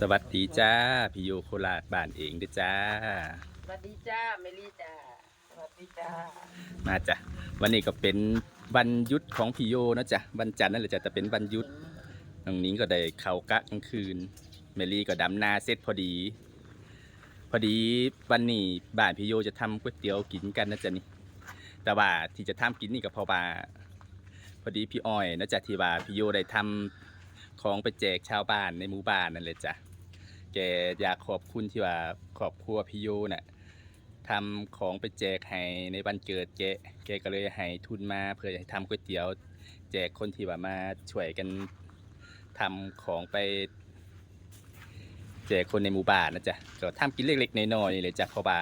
สวัสดีจ้าพี่โยโคราชบ้านเองเด้วยจ้า สวัสดีจ้าเมลี่จ้าสวัสดีจ้ามาจ้ะวันนี้ก็เป็นวันหยุดของพี่โยนะจ๊ะวันจันทร์นั่นแหละจ้ะแต่เป็นวันหยุดน้องนิ้งก็ได้เข้ากะกลางคืน เมลี่ก็ดำนาเสร็จพอดี พอดีวันนี้บ้านพี่โยจะทำก๋วยเตี๋ยวกินกันนะจ๊ะนี่แต่ว่าที่จะทำกินนี่ก็เพราะว่าพอดีพี่อ้อยนะจ๊ะที่ว่าพี่โยได้ทำ ของไปแจกชาวบ้านในหมู่บ้านนั่นเลยจ้ะแกอยากขอบคุณที่ว่าครอบครัวพี่โยน่ะทำของไปแจกให้ในวันเกิดแกแกก็เลยให้ทุนมาเพื่อให้ทำก๋วยเตี๋ยวแจกคนที่ว่ามาช่วยกันทำของไปแจกคนในหมู่บ้านนะจ๊ะก็ทำกินเล็กๆน้อยๆเลยจ้ะเพราะว่า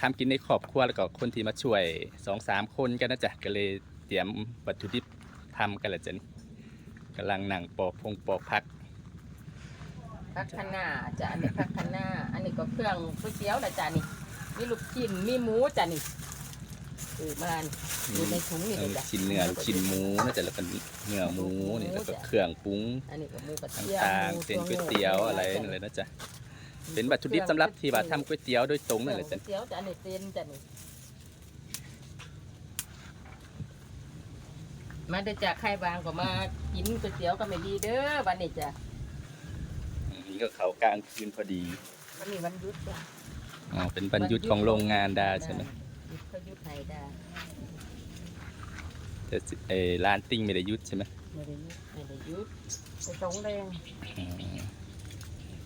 ทำกินในครอบครัวแล้วก็คนที่มาช่วยสองสามคนกันนะจ๊ะก็เลยเตรียมวัตถุดิบทำกันและจ้ะนี่ กำลังนั่งปอกพงปอกพักพักคะน้าจ้าอันนี้พักคะน้าอันนี้ก็เครื่องก๋วยเตี๋ยวนะจ้านี่มีลูกชิ้นมีหมูจ้านี่คือมันอยู่ในถุงนี่เอเลอยจ้ะชิ้นเนื้อลูกชิ้นหมูนะจ๊ะแล้วก็เนื้อหมูนี่แล้วก็เครื่องปรุงอันนี้ก็หมูกระตเทียม่างหมูๆเส้นก๋วยเตี๋ยวอะไรนั่นเลยนะจ๊ะเป็นวัตถุดิบสำหรับที่ว่าทำก๋วยเตี๋ยวโดยตรงนั่นแหละก๋จ้ะวยเตี๋ยวจ้านี่เส้นจ้านี่ มาได้จากใครบางก็มากินก๋วยเตี๋ยวก็ไม่ดีเด้อวันนี้จ้ะนี่ก็เขากลางคืนพอดีวันนี้วันหยุดจ้ะอ๋อเป็นบรรยุทธ์ของโรงงานดาใช่ไหมหยุดก็หยุดไทยได้แต่สิเออร้านติ้งไม่ได้หยุดใช่ไหมไม่ได้หยุดไม่ได้หยุดไปสองแรงอืม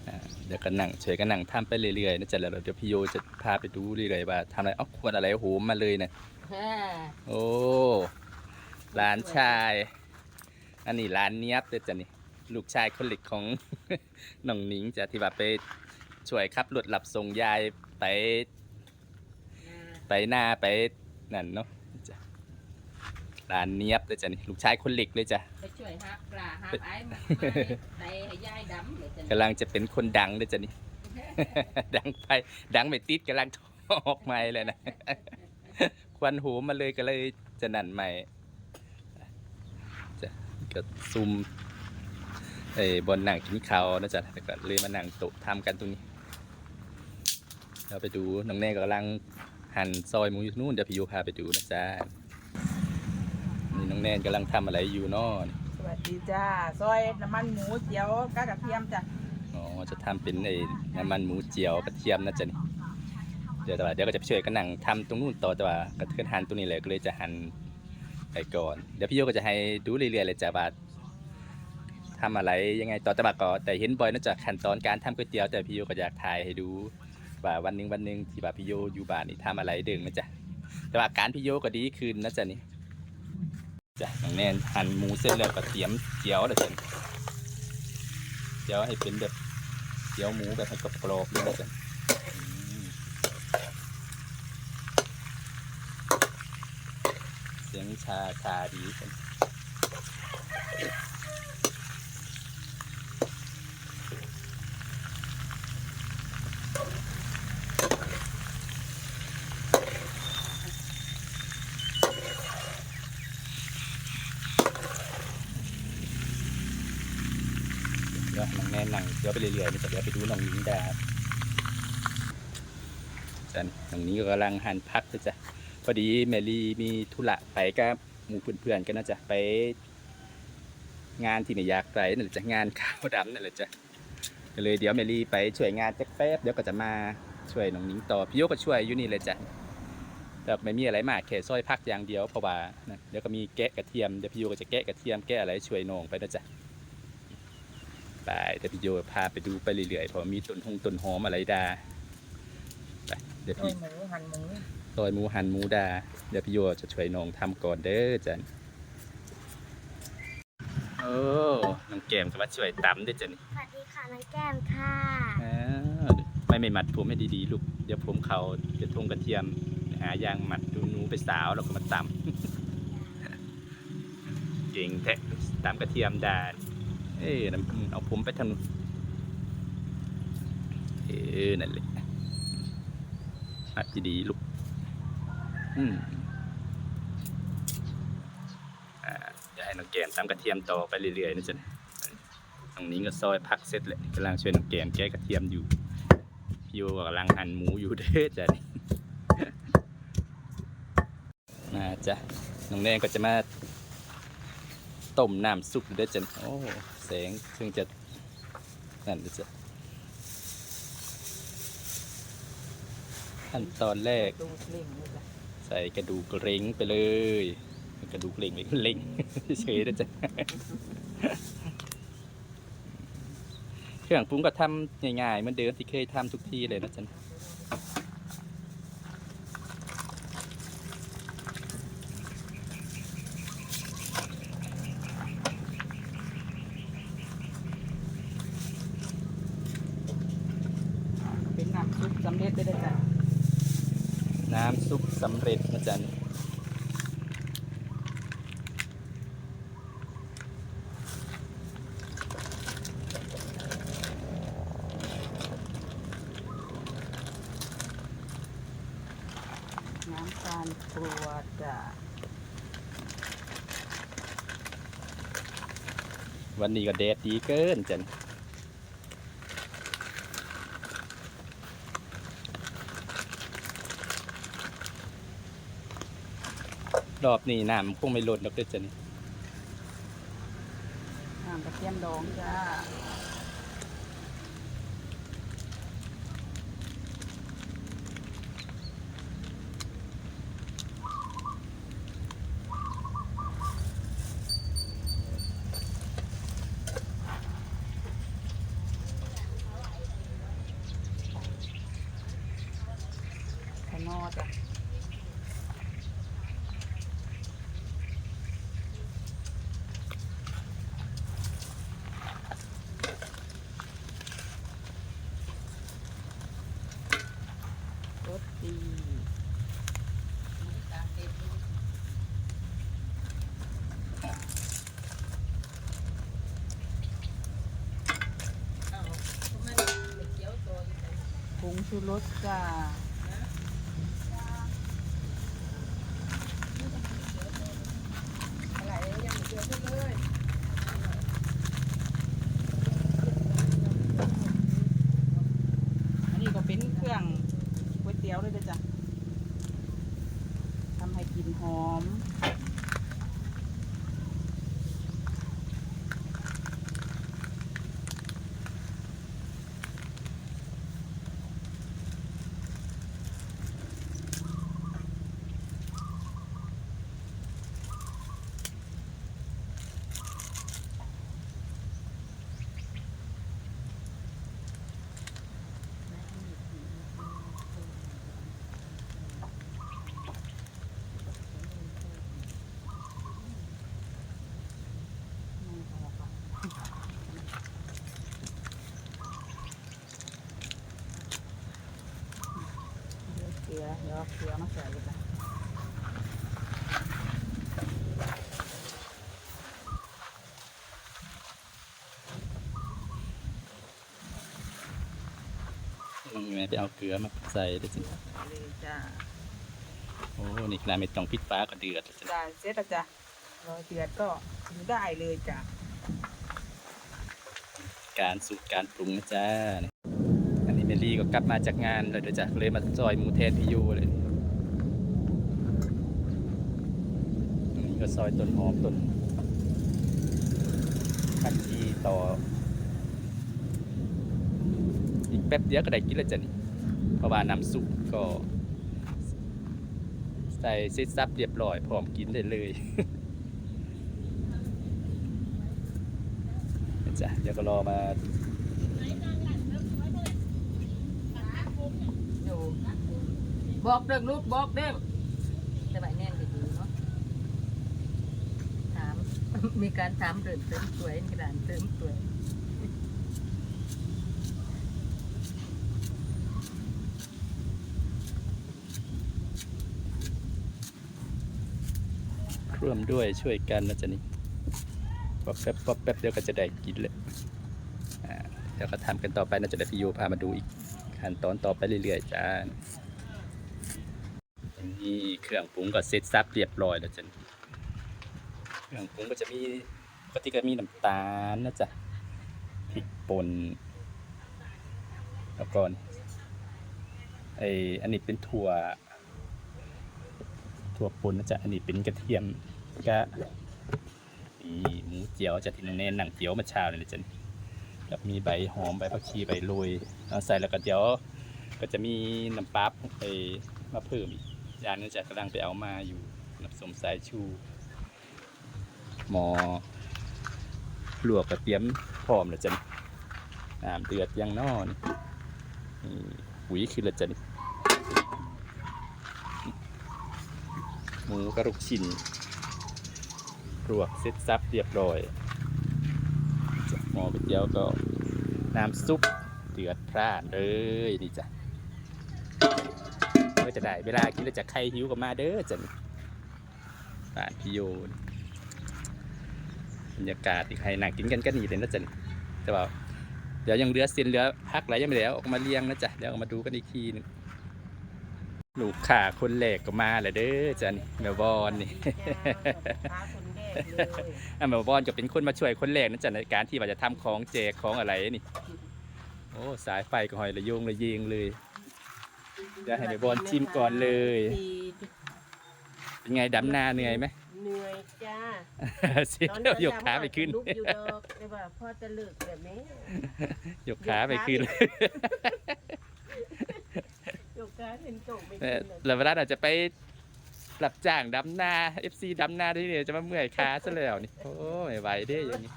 อ่าเดี๋ยวก็นั่งช่วยกันนั่งทำไปเรื่อยๆนะจ๊ะแล้วเดี๋ยวพี่โยจะพาไปดูเรื่อยๆว่าทำอะไรเอ้าขวดอะไรโอ้โหมาเลยนะฮ่าโอ้ ร้านชาย อันนี้ร้านเนี้ยบเด้อจ้ะนี่ ลูกชายคนเล็กของน้องหนิงจ้ะที่ว่าไปช่วยขับรถหลับส่งยายไป ไปหน้าไปนั่นเนาะจ้ะร้านเนียบเลยจ้ะนี่ลูกชายคนเล็กเลยจ้ะ ไปช่วยฮับปลาฮับไอ้มาใส่ให้ยายดำเลยจ้ะกำลังจะเป็นคนดังเลยจ้ะนี่ ดังไปดังไม่ติดกำลังออกใหม่เลยนะ ควันหูมาเลยก็เลยจะนั่นใหม่จะ ก็ซุ่มเอ้ยบนหนังกินข้าวนะจ๊ะแล้วก็เลยมานั่งโต๊ะทำกันตรงนี้เราไปดูน้องแน่กำลังหั่นซอยหมูอยู่นู่นเดี๋ยวพี่ยูพาไปดูนะจ๊ะนี่น้องแน่กำลังทำอะไรอยู่เนอสวัสดีจ้าซอยน้ำมันหมูเจียวกากระเทียมจ้ะอ๋อจะทำเป็นไอ้น้ำมันหมูเจียวกระเทียมนะจ๊ะนี่เดี๋ยวแต่ว่าเดี๋ยวก็จะไปช่วยกันนั่งทำตรงนู้นต่อแต่ว่ากระเทือนหั่นตรงนี้เลยก็เลยจะหั่น ไปก่อน เดี๋ยวพี่โยก็จะให้ดูเรื่อยๆเลยจ้ะว่าทำอะไรยังไงต่อแต่ว่าก็แต่เห็นบ่อยนะจ๊ะขั้นตอนการทำก๋วยเตี๋ยวแต่พี่โยก็อยากถ่ายให้ดูว่าวันหนึงวันหนึงที่ว่าพี่โยอยู่บ้านนี่ทำอะไรเดึงนะจ๊ะแต่ว่าอาการพี่โยก็ดีขึ้นนะจ๊ะนี่จ้ะอย่างแน่นหั่นหมูเสร็จแล้วก็เตรียมเจียวแล้วจ้ะเจียวให้เป็นแบบเจียวหมูแบบให้กรอบๆเลยนะจ๊ะอืมเสียง ชาชาดีจ้ะเดี๋ยวน้องแน่นหนังเดี๋ยวไปเรื่อยๆนี่จะเดี๋ยวไปดูน้องนิ้งดาจ้ะน้องนิ้ก็กำลังหั่นพักเลยจ้ะ พอดีแมรี่มีธุระไปกับหมู่เพื่อนๆกันนะจ๊ะไปงานที่ไม่อยากไปนั่นแหละจ้ะงานข้าวดำนั่นแหละจ้ะก็เลยเดี๋ยวแมรี่ไปช่วยงานจักแป๊บเดี๋ยวก็จะมาช่วยน้องนิ้งต่อพี่โยก็ช่วยอยู่นี่เลยจ้ะแต่ไม่มีอะไรมากแค่ซอยพักอย่างเดียวเพราะว่านะเดี๋ยวก็มีแกะกระเทียมเดี๋ยวพี่โยก็จะแกะกระเทียมแกะอะไรช่วยน้องไปนะจ๊ะไปแต่พี่โยพาไปดูไปเรื่อยๆเพราะมีต้นหงต้นหอมอะไรดาไปเดี๋ยวพี่หมูหันหมู ซอยหมูหันหมูดา เดี๋ยวพี่โยจะช่วยน้องทำก่อนเด้อจันโอ้น้องแก้มจะมาช่วยตำด้วยจันสวัสดีค่ะน้องแก้มค่ะอ้าวไม่ไม่มัดผมให้ดีๆลูก เดี๋ยวผมเขาเดี๋ยวทงกระเทียม หายางมัดดูหนูไปสาวแล้วก็มาตำ เก่งแท้ตำกระเทียมดาเอ้ยน้ำเอาผมไปทางนู้นเออนั่นแหละมัดดีๆลูก อืมอ่าเดี๋ยวให้น้องแกมตำกระเทียมต่อไปเรื่อยๆนะจ๊ะน้รงนี้ก็ซอยพักเสร็จเลยกำลังช่วยน้องแกนแก้กระเทียมอยู่พี่โยก็กำลังหั่นหมูอยู่เด้อจ้ะนี่มาจ้ะน้องแนนก็จะมาต้มน้ำซุปเด้อจ้ะโอ้แสงซึ่งจะนั่นเด้อจ้ะขั้นตอนแรก ส่กระดูกเล้งไปเลย กระดูกเล้งเล้งเล้งเฉยนะจ๊ะเครื่องปรุงก็ทำง่ายๆเหมือนเดิมที่เคยทำทุกที่เลยนะจ๊ะ เป็นน้ำซุปสำเร็จได้เลยจ้ะ น้ำซุปสำเร็จนะจ๊ะ น้ำตาลกรวดจ้ะวันนี้ก็แดดดีเกินจ๊ะรอบนี้น้ำคงไม่ลดหรอกเด้อจ๊ะนี่น้ำกระเทียมดองจ้า รสดีผงชูรสจ้า อันนี้ก็เป็นเครื่องก๋วยเตี๋ยวเลยเด้อจ้ะทำให้ กลิ่นหอม เกลือ เดี๋ยวเอาเกลือมาใส่เลยจ้ะอืมแม่ไปเอาเกลือมาใส่เด้อจ๊ะเลยจ้าโอ้นี่ขนาดไม่ต้องพริกฟ้าก็เดือดแล้วจ๊ะจ้าเสร็จแล้วจ้ะรอเดือดก็กินได้เลยจ้ะการสูตรการปรุงนะจ๊ะ นี่อันนี้เมลี่ก็กลับมาจากงานเลยเดี๋ยวจะเลยมาซอยมูแทนพี่ยูเลยนนี้ก็ซอยต้นหอมต้นผักชีต่อ อีกแป๊บเดียวก็ได้กินแล้วจ้ะนี่เพราะว่าน้ำซุปก็ ใส่เซตซับเรียบร้อยพร้อมกินได้เลยจ้ะเดี๋ยวก็รอมา อยู่ บอกเด้งลูกบอกเด้งสบายแน่นดีๆเนาะถาม มีการถามเดินเติมสวยกระดานเติมสวยร่วมด้วยช่วยกันนะจ๊ะนี่ป๊อปแป๊บป๊อปแป๊บเดี๋ยวก็จะได้กินเลยอ่าเดี๋ยวก็ทำกันต่อไปนะจ๊ะเดี๋ยวพี่โยพามาดูอีกขั้นตอนต่อไปเรื่อยๆจ้า นี่เครื่องปรุงก็เสร็จสับเรียบร้อยแล้วจ้ะเครื่องปรุงก็จะมีปกติก็มีน้ำตาลนะจ๊ะพริกป่นแล้วก็ไออันนี้เป็นถั่ว ถั่วป่นนะจ๊ะอันนี้เป็นกระเทียมกะนี่หมูเจียวจะที่น้องแน่นหนังเจียวมาชาเลยนะจ๊ะแล้วมีใบหอมใบผักชีใบโรยเอาใส่แล้วก็เดี๋ยวก็จะมีน้ำปลาไปมาเพิ่มอีก ยางนึงจะกำลังไปเอามาอยู่น้ำสมสายชู หมอลวกกระเทียมพร้อมแล้วจ้ะนี่น้ำเดือดยังนอนนี่หุยคือและจ้ะนี่หมูกระลูกชิ้นลวกเสร็จสับเรียบร้อยหม้อก๋วยเตี๋ยวก็น้ำซุปเดือดพร่านเลยนี่จ้ะ ก็จะได้ เวลากินแล้วจะใครหิวก็มาเด้อจ้ะนี่บ้านพี่โยนบรรยากาศที่ใครนั่งกินกันก็นี่เลยนะจ๊ะนี่แต่ว่าเดี๋ยวยังเหลือเส้นเหลือพักไรยังไม่แล้วออกมาเลี้ยงนะจ๊ะเดี๋ยวเอามาดูกันอีกทีหนึงลูกค้าคนแรกก็มาแล้วเด้อจ้ะนี่แมวบอนนี่แรกเลยอะแมวบอนก็เป็นคนมาช่วยคนแรกนะจ๊ะในการที่ว่าจะทำของแจกของอะไรนี่ โอ้สายไฟก็หอยระยงระเยงเลย เดี๋ยวให้แมวบอนชิมก่อนเลย เป็นไงดำนาเหนื่อยไหมเหนื่อยจ้าเสียเที่ยวยกขาไปขึ้นลุกอยู่ดอกแต่ว่าพ่อจะเลิกแบบนี้ยกขาไปขึ้นยกขาเป็นโตไม่เอขึ้อนเลยแล้วเวลาเราจะไปรับจ้างดำนา FC ดำนาที่นี่จะมาเมื่อยขาซะแล้วนี่โอ้ไม่ไหวเด้อย่างนี้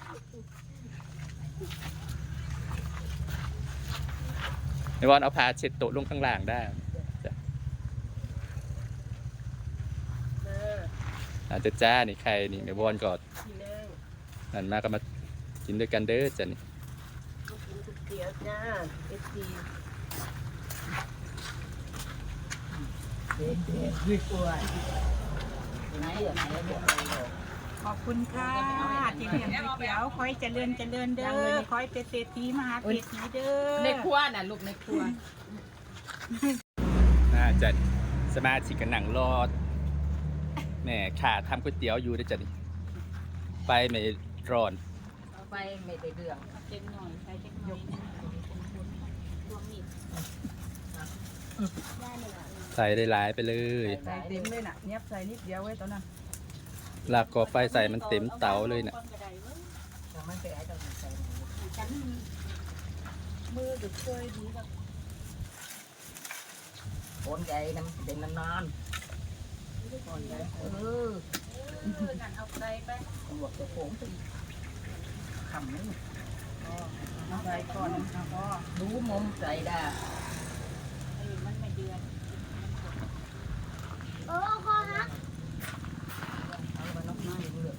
ไอวอนเอาผ้าเช็ดโต๊ะลงข้างล่างได้ เออ อาจจะจ้านี่ใครนี่ไอวอนก็ทีนึงนั่นมาก็มากินด้วยกันเด้อจ้ะนี่ก็กินก๋วยเตี๋ยวจ้าเอฟซีไหนอะไหนบอกเราบอกขอบคุณค่ะที่เลี้ยงก๋วยเตี๋ยวคอยเจริญเจริญเด้อคอยเป็นเศรษฐีมหาเศรษฐีเด้อในครัวน่ะลูกในครัวน่าจะสมาชิกกันหนังรอด แหม่ขาทำก๋วยเตี๋ยวอยู่ได้อจ้ะนี่ไปไม่ร้อนเอาไปไม่ได้เรื่องเจ็ดหน่อยใช้เจ็ดหน่อยรวมมิดใส่ได้หลายไปเลยใส่เต็มเลยน่ะเนียบใส่นิดเดียวไว้ตอนนั้นลากก่อไฟใส่มันเต็มเตาเลยน่ะแต่มันไปไอ้ตรงใส่ฉันมือดึกช่วยดีแบบโอนใหญ่น้ำเด่นนานๆโอนใหญ่ เออกันเอาไปตำรวจะโผงไปขำไม่เอาใจก่อนนะพ่อรู้มุมใส่ได้เออมันไม่เดือนโอ้คอฮักเอามานอกมาเลือก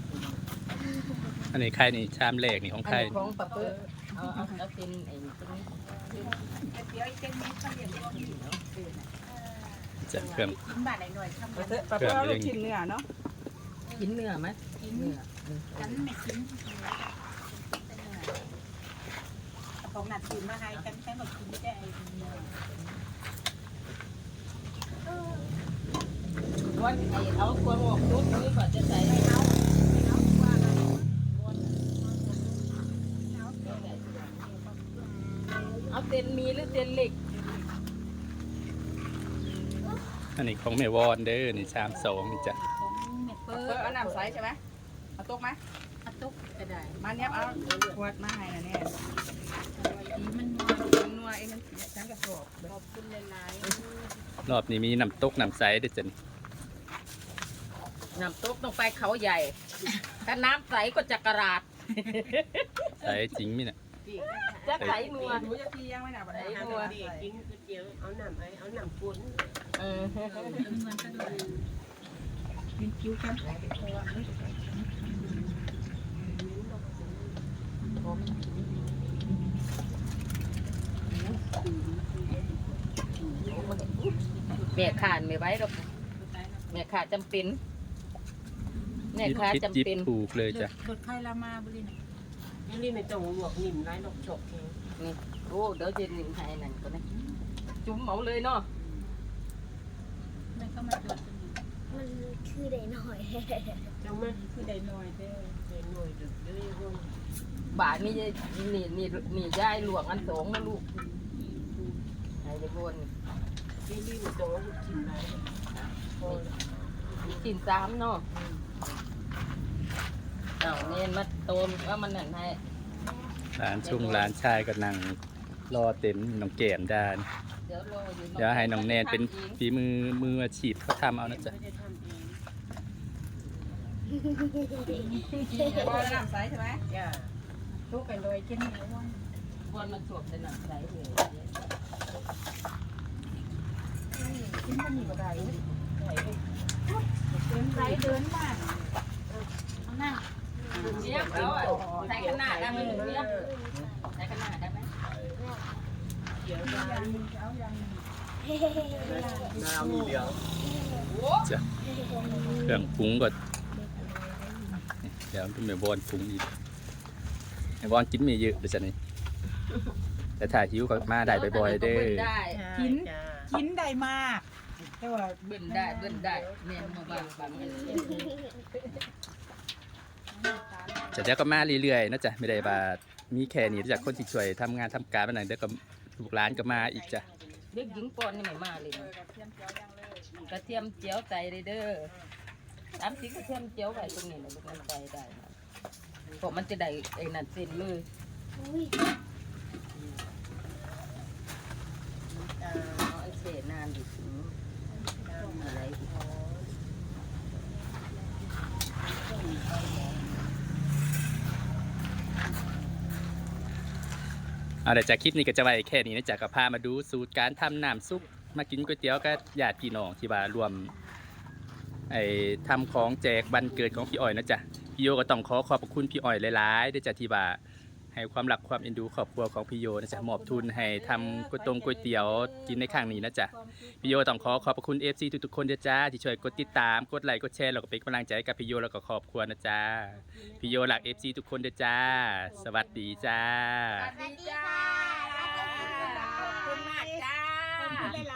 อันนี้ใครนี่ชามแรกนี่ของใครนี้ของปะเปิ้ลเอาเอาเอาเป็นไอ้ตรงนี้วยเตี๋ยวอีกเจ็ดเม็ดเขาเรียกรวมมิด จะเครื่องกินบ้านไหนหน่อยทำปะเถเปิ้ลอะปลาเพื่อลูกชิ้นเนื้อเนาะกินเนื้อไหมกินเนื้อฉันไม่กินของหนักกินมาให้ฉันแค่บอกกินได้ว่าไอ้เอาควงออกทุกนี้ก่อนจะใส่ให้เอาเอาเต็นมีหรือเต็นเหล็ก อันนี้ของแม่วอนเด้อนี่ชามสองนี่จ้ะเปิดเอาน้ำใสใช่ไหมเอาตุ๊กไหมเอาตุ๊กก็ได้มาเนี้ยเอาขวดมาให้นะเนี่ยมันมันนัวเองมันฉันกระสอบขอบคุณหลายรอบนี้มีน้ำตกน้ำใสด้วยจ้ะนี่ๆน้ำตุ๊กต้องไปเขาใหญ่ ถ้าน้ำใสก็จะกระราดใสจริงมิน่ะจะใสนัว หนูจะตียังไม่หนาบัดนี้ทำเด็กกินก๋วยเตี๋ยวเอาน้ำไอ้เอาน้ำปุ้น เออกินคิ้วกันแม่ขาดไม่ไหวหรอกแม่ขาดจำเป็นแม่ยิบขาดพิษจำยิบเป็นถูกเลยจ้ะรถไฟลามาบุรีน่ะนี่นี่ไม่ต้องหลวกนิ่มไรหรอกฉกเองนี่โอ้เดี๋ยวจะนิ่มให้นั่นก็ได้จุ่มเอาเลยเนาะ ไม่เข้ามาตรวจมันคือได้หน่อยจังมันคือได้หน่อยเด้อเป็นหน่วยดึกด้วยห้องบาทนี่นี่นี่นี่ยายหลวงอันสองนะลูกไอ้เด็กบนนี่รีบไปโจ้ลูกชิ้นไหนโอ้ยกินสามเนาะเอาเน้นมาโตมว่ามันนั่นให้ร้านชุ่งร้านชายก็นั่ง รอเต็มน้องแก้มด้าน เดี๋ยวรออยู่เดี๋ยวให้น้องแนนเป็นฝีมือมืออาชีพเขาทำเอานะจ๊ะไม่ได้ทำเองพอน้ำใสใช่ไหมจ้าทุกไปเลยกินเหนียววันบนมันสวมแต่หนังใสเลยกินบะหมี่ก็ได้ไหนไปเดินไรเดินมาเอานั่งเนี้ยเอาอะใส่ขนาดได้ไหมเนี้ยใส่ขนาดได้ไหม เดี๋ยวเอาจะอย่างนี้เอาอย่างนี้จ้ะเครื่องปรุงก็เดี๋ยวพี่เมย์บอลปรุงอีกไอบอลกินม่เยอะเดี๋ยวจะนี่แต่ถ้ายหิวก็มาได้บ่อยๆเด้อได้กินจ้ากินได้มากแต่ว่าเบิ่นได้เบิ่นได้เน้นมาบางบางเงินแต่เดี๋ยวก็มาเรื่อยๆนะจ๊ะไม่ได้ว่ามีแค่นี้จากคนที่ช่วยทำงานทำการมาหน่อยเดี๋ยวก็ ลูกร้านก็มาอีกจ้ะเด็กหญิงปอนนี่ไม่มาเลยเออกระเทียมเจียวยังเลยกระเทียมเจียวใส่เลยเด้อตามสีกระเทียมเจียวไว้ตรงนี้นะลูกมันใส่ได้นะเพราะมันจะได้ไอ้นั่นเส้นเลยอุ้ยเอาไอ้เศษนานดิอะไรอี เอาเดี๋ยวจากคลิปนี้ก็จะไว้แค่นี้นะจ๊ะก็พามาดูสูตรการทำน้ำซุปมากินก๋วยเตี๋ยวก็ญาติพี่น้องที่ว่ารวมไอ้ทำของแจกวันเกิดของพี่อ้อยนะจ๊ะพี่โยก็ต้องขอขอบคุณพี่อ้อยหลายๆด้วยจ้ะที่ว่า ให้ความหลักความเอ็นดูครอบครัวของพี่โยนะจ๊ะมอบทุนให้ทำก๋วยตงก๋วยเตี๋ยวกินในข้างนี้นะจ๊ะพี่โยต้องขอขอบพระคุณ FC ทุกๆคนนะจ๊ะที่ช่วยกดติดตามกดไลค์กดแชร์แล้วก็เป็นกำลังใจให้กับพี่โยแล้วก็ครอบครัวนะจ๊ะพี่โยหลัก FC ทุกคนนะจ๊ะสวัสดีจ้า สวัสดีค่ะขอบคุณมากจ้า ขอบคุณหลายๆ